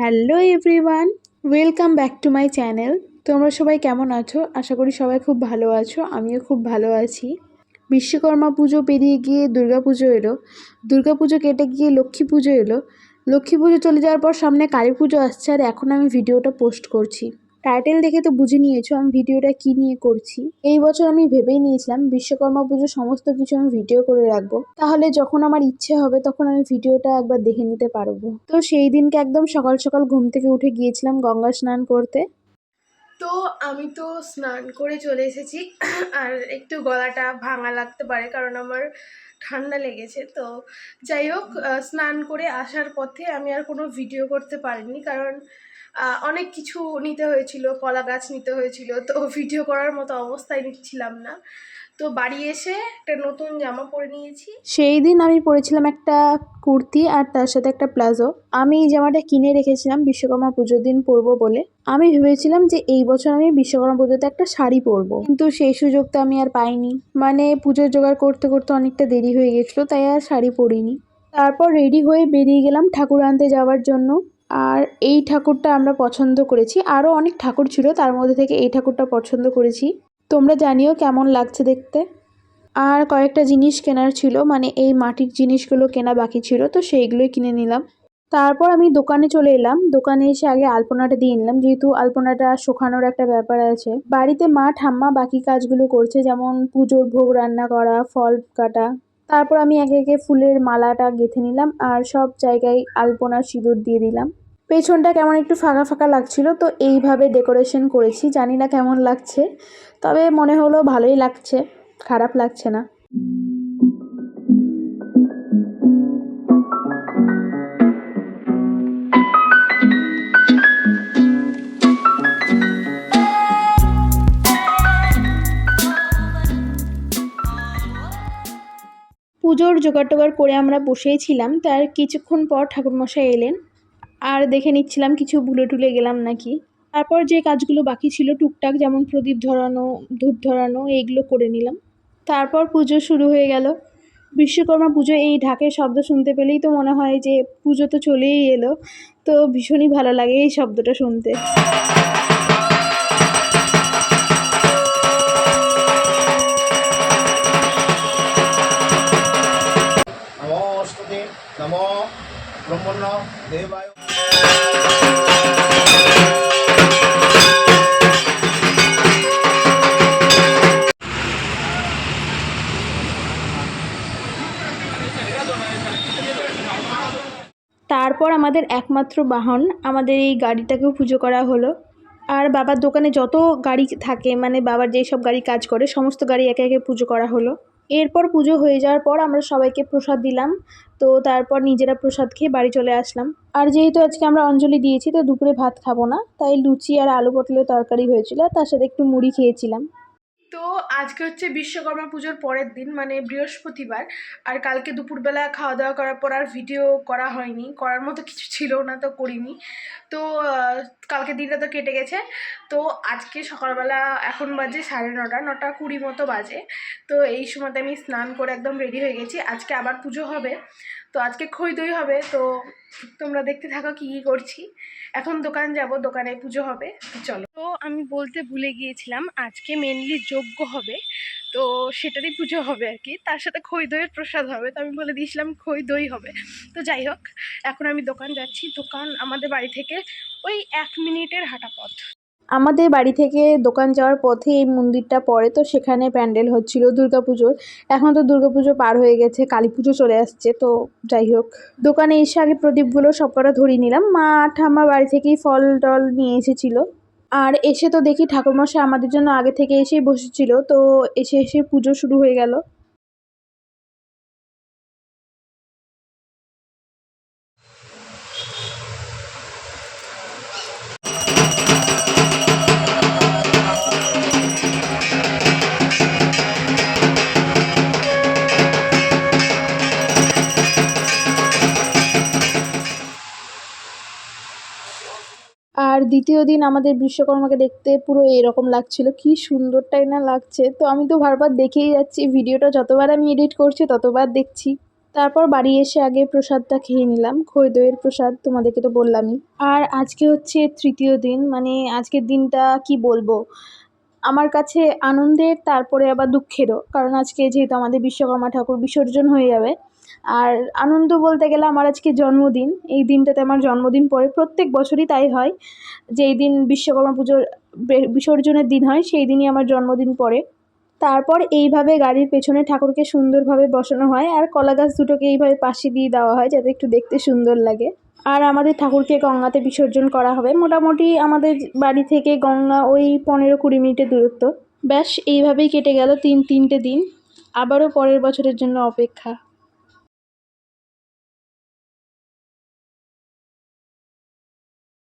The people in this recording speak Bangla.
Hello everyone, welcome back to my channel. তোমরা সবাই কেমন আছো? আশা করি সবাই খুব ভালো আছো, আমিও খুব ভালো আছি। বিশ্বকর্মা পুজো পেরিয়ে গিয়ে দুর্গা পুজো এলো। দুর্গা পুজো কেটে গিয়ে লক্ষ্মী পুজো এলো। লক্ষ্মী পুজো চলে যাওয়ার পর সামনে কালী পুজো আসছে আর এখন আমি ভিডিওটা পোস্ট করছি। টাইটেল দেখে তো বুঝে নিয়েছো আমি ভিডিওটা কি নিয়ে করছি। এই বছর আমি ভেবেই নিয়েছিলাম বিশ্বকর্মা পুজো সমস্ত কিছু আমি ভিডিও করে রাখব। তাহলে যখন আমার ইচ্ছে হবে তখন আমি ভিডিওটা একবার দেখে নিতে পারব। তো সেই দিনকে একদম সকাল সকাল ঘুম থেকে উঠে গিয়েছিলাম গঙ্গা স্নান করতে। তো আমি তো স্নান করে চলে এসেছি। আর একটু গলাটা ভাঙা লাগতে পারে কারণ আমার ঠান্ডা লেগেছে। তো যাই হোক স্নান করে আসার পথে আমি আর কোনো ভিডিও করতে পারিনি কারণ অনেক কিছু নিতে হয়েছিল, কলা গাছ নিতে হয়েছিল, তো ভিডিও করার মতো অবস্থায় নিচ্ছিলাম না। তো বাড়ি এসে একটা নতুন জামা পরে নিয়েছি। সেই দিন আমি পরেছিলাম একটা কুর্তি আর তার সাথে একটা প্লাজো। আমি এই জামাটা কিনে রেখেছিলাম বিশ্বকর্মা পুজোর দিন পরবো বলে। আমি ভেবেছিলাম যে এই বছর আমি বিশ্বকর্মা পুজোতে একটা শাড়ি পরবো। কিন্তু সেই সুযোগটা আমি আর পাইনি। মানে পুজোর জোগাড় করতে করতে অনেকটা দেরি হয়ে গেছিল, তাই আর শাড়ি পরিনি। তারপর রেডি হয়ে বেরিয়ে গেলাম ঠাকুর আনতে যাওয়ার জন্য। আর এই ঠাকুরটা আমরা পছন্দ করেছি। আরও অনেক ঠাকুর ছিল, তার মধ্যে থেকে এই ঠাকুরটা পছন্দ করেছি। তোমরা জানিও কেমন লাগছে দেখতে। আর কয়েকটা জিনিস কেনার ছিল মানে এই মাটির জিনিসগুলো কেনা বাকি ছিল, তো সেইগুলোই কিনে নিলাম। তারপর আমি দোকানে চলে এলাম। দোকানে এসে আগে আলপনাটা দিয়ে নিলাম, যেহেতু আলপনাটা শুকানোর একটা ব্যাপার আছে। বাড়িতে মা ঠাম্মা বাকি কাজগুলো করছে, যেমন পুজোর ভোগ রান্না করা, ফল কাটা। তারপর আমি একে একে ফুলের মালাটা গেঁথে নিলাম, আর সব জায়গায় আলপনা সিঁদুর দিয়ে দিলাম। পেছনটা কেমন একটু ফাঁকা ফাঁকা লাগছিল, তো এইভাবে ডেকোরেশন করেছি, জানি না কেমন লাগছে, তবে মনে হলো ভালোই লাগছে, খারাপ লাগছে না। পুজোর জোগাড় টোগাড় করে আমরা বসেই ছিলাম, তার কিছুক্ষণ পর ঠাকুরমশাই এলেন। আর দেখে নিচ্ছিলাম কিছু ভুলে টুলে গেলাম নাকি। তারপর যে কাজগুলো বাকি ছিল টুকটাক, যেমন প্রদীপ ধরানো, ধূপ ধরানো, এইগুলো করে নিলাম। তারপর পুজো শুরু হয়ে গেল। বিশ্বকর্মা পুজো, এই ঢাকের শব্দ শুনতে পেলেই তো মনে হয় যে পুজো তো চলেই এলো। তো ভীষণই ভালো লাগে এই শব্দটা শুনতে। ব্রহ্মণ্য তারপর আমাদের একমাত্র বাহন আমাদের এই গাড়িটাকেও পুজো করা হলো। আর বাবার দোকানে যত গাড়ি থাকে মানে বাবার যেই সব গাড়ি কাজ করে, সমস্ত গাড়ি একে একে পুজো করা হলো। এরপর পুজো হয়ে যাওয়ার পর আমরা সবাইকে প্রসাদ দিলাম। তো তারপর নিজেরা প্রসাদ খেয়ে বাড়ি চলে আসলাম। আর যেহেতু আজকে আমরা অঞ্জলি দিয়েছি, তো দুপুরে ভাত খাব না। তাই লুচি আর আলু পটলের তরকারি হয়েছিল। তার সাথে একটু মুড়ি খেয়েছিলাম। তো আজকে হচ্ছে বিশ্বকর্মা পুজোর পরের দিন মানে বৃহস্পতিবার, আর কালকে দুপুরবেলা খাওয়া দাওয়া করার পর আর ভিডিও করা হয়নি। করার মতো কিছু ছিল না, তো করিনি। তো কালকে দিনটা তো কেটে গেছে। তো আজকে সকালবেলা এখন বাজে সাড়ে নটা নটা কুড়ি মতো বাজে। তো এই সময়তে আমি স্নান করে একদম রেডি হয়ে গেছি। আজকে আবার পুজো হবে। তো আজকে খই দই হবে, তো তোমরা দেখতে থাকো কী কী করছি। এখন দোকান যাব, দোকানে পুজো হবে চলো। তো আমি বলতে ভুলে গিয়েছিলাম, আজকে মেনলি যজ্ঞ হবে, তো সেটারই পুজো হবে আর কি। তার সাথে খই দইয়ের প্রসাদ হবে, তো আমি বলে দিয়েছিলাম খই দই হবে। তো যাই হোক, এখন আমি দোকান যাচ্ছি। দোকান আমাদের বাড়ি থেকে ওই এক মিনিটের হাঁটা পথ আমাদের বাড়ি থেকে দোকান যাওয়ার পথে এই মন্দিরটা পড়ে, তো সেখানে প্যান্ডেল হচ্ছিল দুর্গাপুজোর। এখন তো দুর্গাপুজো পার হয়ে গেছে, কালী পুজো চলে আসছে, তো যাই হোক। দোকানে এসে আগে প্রদীপগুলো সব কটা ধরিয়ে নিলাম। মা ঠাম্মা বাড়ি থেকেই ফল টল নিয়ে এসেছিল। আর এসে তো দেখি ঠাকুরমশাই আমাদের জন্য আগে থেকে এসেই বসেছিল, তো এসে এসে পুজো শুরু হয়ে গেল। আর দ্বিতীয় দিন আমাদের বিশ্বকর্মাকে দেখতে পুরো এরকম লাগছিল, কি সুন্দরটাই না লাগছে। তো আমি তো বারবার দেখেই যাচ্ছি, ভিডিওটা যতবার আমি এডিট করছি ততবার দেখছি। তারপর বাড়ি এসে আগে প্রসাদটা খেয়ে নিলাম, খই প্রসাদ তোমাদেরকে তো বললামই। আর আজকে হচ্ছে তৃতীয় দিন মানে আজকের দিনটা কি বলব? আমার কাছে আনন্দের, তারপরে আবার দুঃখেরও। কারণ আজকে যেহেতু আমাদের বিশ্বকর্মা ঠাকুর বিসর্জন হয়ে যাবে আর আনন্দ বলতে গেলে আমার আজকে জন্মদিন। এই দিনটাতে আমার জন্মদিন পড়ে। প্রত্যেক বছরই তাই হয় যেই দিন বিশ্বকর্মা পুজোর বিসর্জনের দিন হয়, সেই দিনই আমার জন্মদিন পড়ে। তারপর এইভাবে গাড়ির পেছনে ঠাকুরকে সুন্দরভাবে বসানো হয় আর কলা গাছ দুটোকে এইভাবে পাশে দিয়ে দেওয়া হয় যাতে একটু দেখতে সুন্দর লাগে। আর আমাদের ঠাকুরকে গঙ্গাতে বিসর্জন করা হবে। মোটামুটি আমাদের বাড়ি থেকে গঙ্গা ওই পনেরো কুড়ি মিনিটের দূরত্ব। ব্যাস, এইভাবেই কেটে গেল তিন, তিনটে দিন। আবারও পরের বছরের জন্য অপেক্ষা।